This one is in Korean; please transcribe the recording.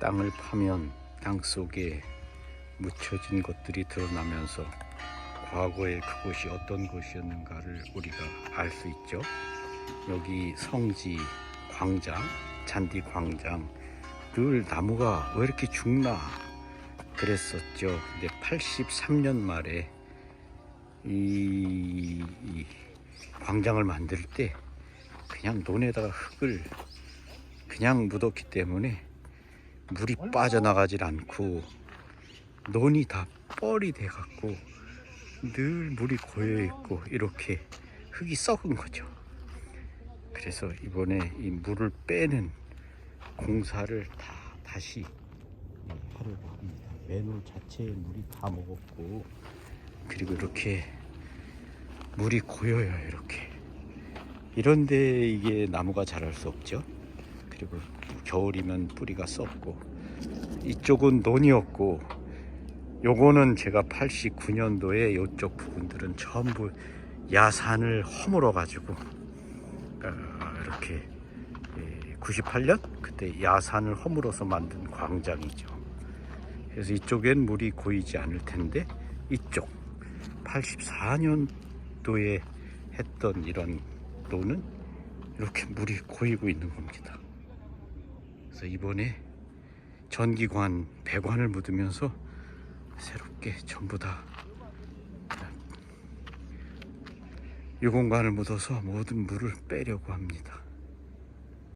땅을 파면 땅 속에 묻혀진 것들이 드러나면서 과거에 그곳이 어떤 곳이었는가를 우리가 알 수 있죠. 여기 성지 광장, 잔디 광장 늘 나무가 왜 이렇게 죽나 그랬었죠. 근데 83년 말에 이, 이 광장을 만들 때 그냥 논에다가 흙을 그냥 묻었기 때문에 물이 빠져나가질 않고 논이 다 뻘이 돼 갖고 늘 물이 고여 있고 이렇게 흙이 썩은 거죠. 그래서 이번에 이 물을 빼는 공사를 다 다시 하려고 합니다. 맨홀 자체에 물이 다 먹었고 그리고 이렇게 물이 고여요 이렇게 이런데 이게 나무가 자랄 수 없죠. 그리고 겨울이면 뿌리가 썩고 이쪽은 논이었고 요거는 제가 89년도에 요쪽 부분들은 전부 야산을 허물어 가지고 어, 이렇게 98년 그때 야산을 허물어서 만든 광장이죠. 그래서 이쪽엔 물이 고이지 않을 텐데 이쪽 84년도에 했던 이런 논은 이렇게 물이 고이고 있는 겁니다. 그래서 이번에 전기관 배관을 묻으면서 새롭게 전부 다 유공관을 묻어서 모든 물을 빼려고 합니다.